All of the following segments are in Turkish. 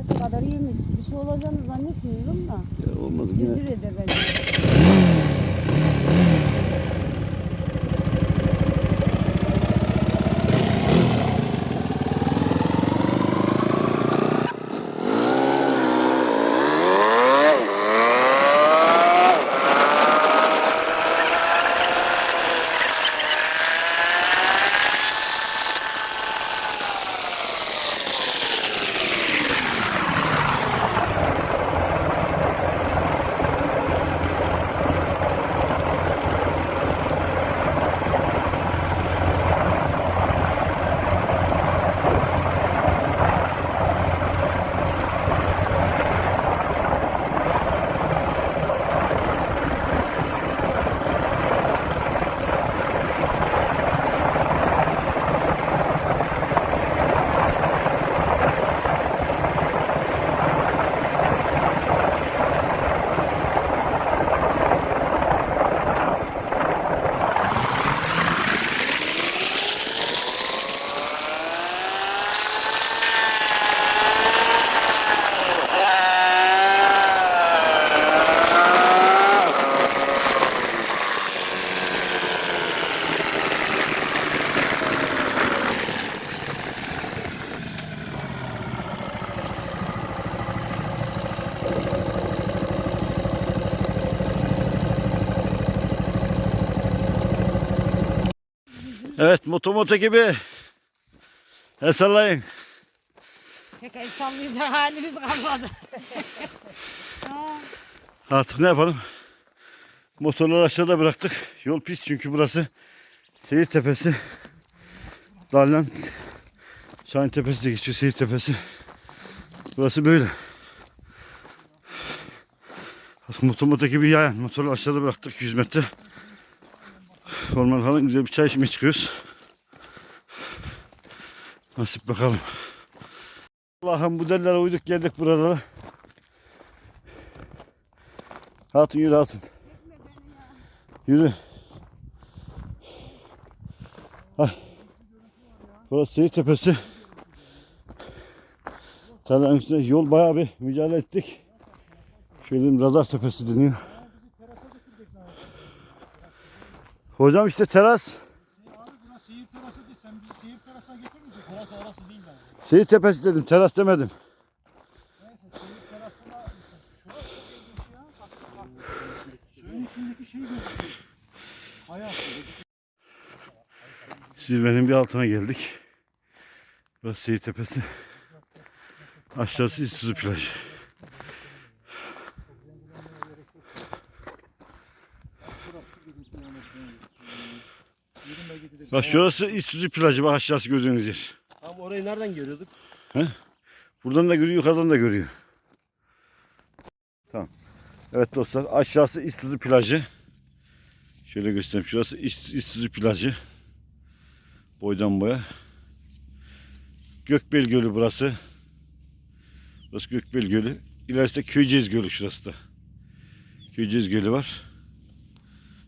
kaşığı kadar yemiş. Bir şey olacağını zannetmiyorum da. Ya olmadı. Cırcır eder bence. Evet motomoto gibi. El sallayın. Pek el sallayacak halimiz kalmadı. Artık ne yapalım? Motorları aşağıda bıraktık. Yol pis çünkü burası Seyir Tepesi. Dalyan Şahin Tepesi de geçiyor Seyir Tepesi. Burası böyle. Motomoto gibi yayan. Motoru aşağıda bıraktık 100 metre. Orman falan güzel bir çay içmeye çıkıyoruz. Nasip bakalım. Allah'ım bu dellere uyduk geldik buralara. Hatun yürü hatun. Yürü. Ay. Burası Seyir Tepesi. Tarlanın üstünde yol bayağı bir mücadele ettik. Şöyle radar tepesi deniyor. Hocam işte teras. Seyir terası değil. Sen bizi seyir terasına getirmeyecek. Orası orası değil yani. Seyir Tepesi dedim, teras demedim. Neyse seyir. Zirvenin bir altına geldik. Burası Seyir Tepesi. Aşağısı İztuzu plajı. Bak şurası İztuzu plajı. Bak aşağısı gördüğünüz yer. Abi orayı nereden görüyorduk? Buradan da görüyor, yukarıdan da görüyor. Tamam. Evet dostlar, aşağısı İztuzu plajı. Şöyle göstereyim. Şurası İst- İztuzu plajı. Boydan boya. Gökbel Gölü burası. Burası Gökbel Gölü. İlerisi de Köyceğiz Gölü şurası da. Köyceğiz Gölü var.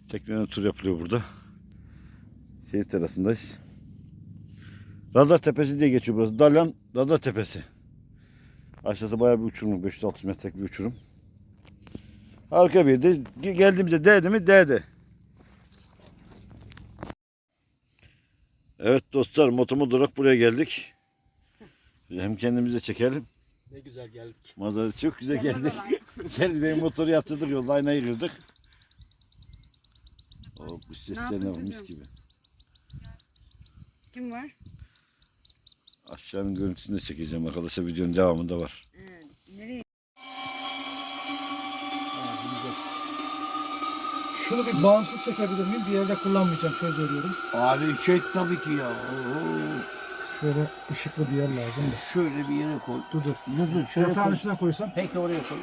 Tekneyle tur yapılıyor burada. Şehir terasındayız. Radar Tepesi diye geçiyor burası. Dalyan Radar Tepesi. Aşağısı bayağı bir uçurum. 500-600 metrelik bir uçurum. Harika bir yerde. Geldiğimizde değdi mi? Değdi. Evet dostlar motomu olarak buraya geldik. Hem kendimize çekelim. Ne güzel geldik. Manzara çok güzel geldik. Güzel benim motoru yatırdık yolda aynı ayırıyorduk. Oh, bu sesler ne mis gibi. Kim var? Aşağının görüntüsünü de çekeceğim arkadaşlar. Videonun devamında var. Nereye? Şunu bir bağımsız çekebilir miyim? Bir yerde kullanmayacağım. Söz veriyorum. Abi çek tabii ki ya. Oo. Şöyle ışıklı bir yer lazım da. Şöyle bir yere koy. Dur dur. Dur dur şöyle Yatağın koy. üstüne koysam. Peki oraya koy.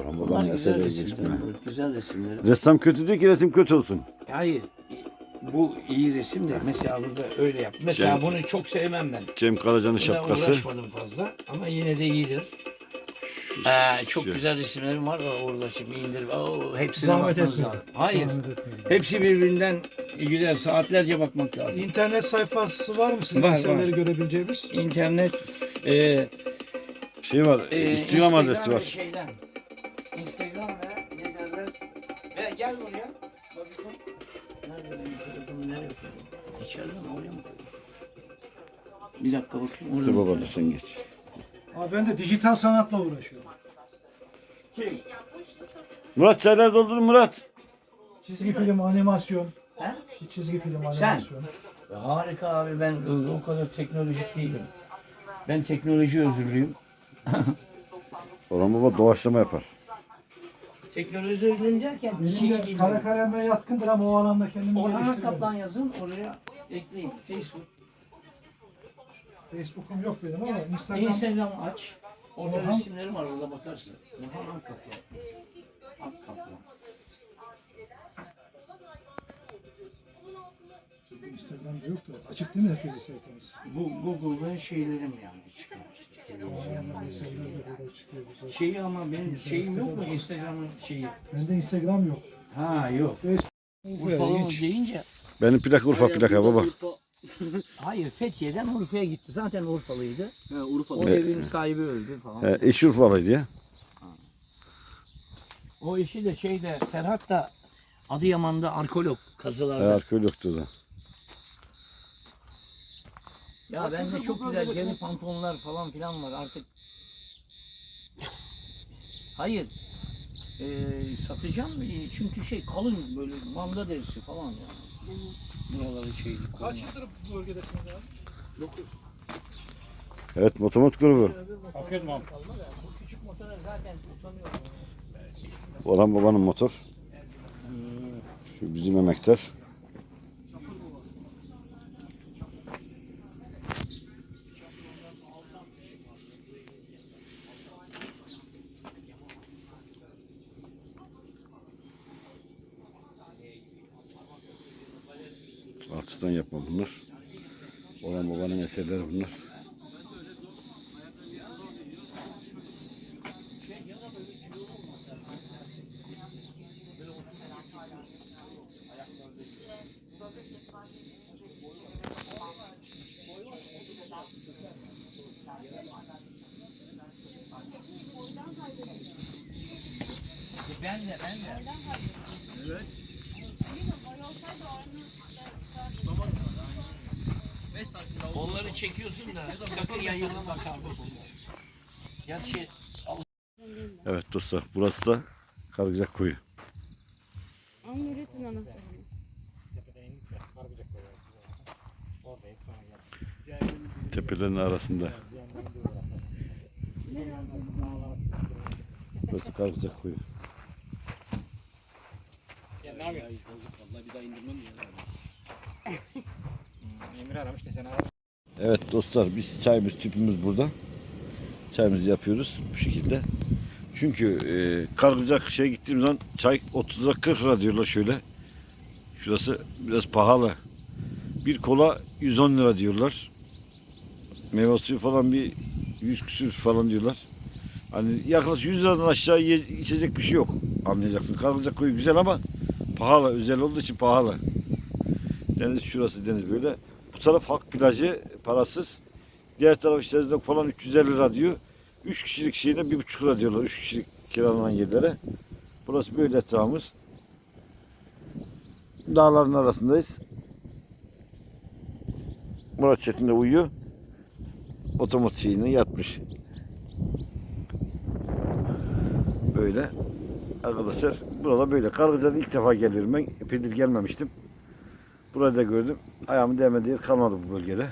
Orhan Bunlar güzel resimler. Güzel resimler. Ressam kötü değil ki resim kötü olsun. Hayır. Bu iyi resim de mesela burada öyle yap. Mesela Cem- bunu çok sevmem ben. Cem Karaca'nın Buna şapkası. uğraşmadım fazla ama yine de iyidir. Ee, çok güzel resimlerim var orada şimdi indir. Oo, hepsine Zahmet bakmanız etme. lazım. Hayır. Zahmet etmeyin. Hepsi birbirinden güzel saatlerce bakmak lazım. İnternet sayfası var mı sizin Var, eserleri var. görebileceğimiz? İnternet e, Şey var. e, Instagram adresi var. Şeyden, Instagram ve ne derler? Ve gel buraya. Bak bakalım. Nerede benim telefonum nereye koydum? İçeride mi? Oraya mı koydum? Bir dakika bakayım. Orada Dur mı? baba dur sen geç. Abi ben de dijital sanatla uğraşıyorum. Şey, Murat çaylar doldurun Murat. Çizgi film, animasyon. He? Çizgi film, Sen? animasyon. harika abi ben o kadar teknolojik değilim. Ben teknoloji özürlüyüm. Orhan baba doğaçlama yapar. Teknoloji özürlüyüm derken Benim şey de değil. kara kaleme yatkındır ama o alanda kendimi Orhan geliştiriyorum. Kaplan yazın oraya ekleyin. Facebook, Facebook'um yok benim ama Instagram. Instagram aç. Orada Orhan- resimlerim var orada bakarsın. Orhan Akkaplan. Akkaplan. Instagram'da yok da. Açık değil mi herkese sayfanız? Bu Google'da şeylerim yani çıkıyor Şeyi ama benim şeyim yok mu Instagram'ın şeyi? Bende Instagram yok. Ha yok. Urfalı mı deyince Benim plaka Urfa plaka baba. hayır Fethiye'den Urfa'ya gitti. Zaten Urfalıydı. He Urfa. O evin sahibi öldü falan. He, eşi Urfalıydı ya. O işi de şeyde Ferhat da Adıyaman'da arkeolog kazılarda. arkeologtu da. Ya bende çok güzel geri pantolonlar falan filan var artık. Hayır. Ee, satacağım ee, çünkü şey kalın böyle manda derisi falan yani. Buraları şey. Kaç yıldır bu bölgedesiniz abi? Evet motomot grubu. Bakıyorum abi. Bu küçük motora zaten utanıyorum. Orhan babanın motor. Şu bizim emektar. Altısından yapma bunlar. Orhan babanın eserleri bunlar. Ben de ben de. Onları çekiyorsun da sakın solda. Gerçi Evet dostlar burası da Kargıcak Koyu. Anahtarını. Tepelerin arasında. Burası Kargıcak Koyu. Ya ne yapıyorsun? Vallahi bir daha indirmem ya. Evet dostlar biz çayımız tüpümüz burada. Çayımızı yapıyoruz bu şekilde. Çünkü e, Kargıcak şey gittiğim zaman çay 30 lira 40 lira diyorlar şöyle. Şurası biraz pahalı. Bir kola 110 lira diyorlar. Meyve suyu falan bir 100 küsür falan diyorlar. Hani yaklaşık 100 liradan aşağı ye- içecek bir şey yok. Anlayacaksın. Kargıcak koyu güzel ama pahalı. Özel olduğu için pahalı. Deniz şurası deniz böyle. Bu taraf halk plajı parasız. Diğer taraf Şezlong falan 350 lira diyor. 3 kişilik şeyine 1,5 lira diyorlar. 3 kişilik kiralanan yerlere. Burası böyle etrafımız. Dağların arasındayız. Murat Çetin de uyuyor. Otomat şeyine yatmış. Böyle. Arkadaşlar burada böyle. Kargıca'da ilk defa geliyorum ben. Epeydir gelmemiştim. Burayı da gördüm. Ayağımı değmediği kalmadı bu bölgede.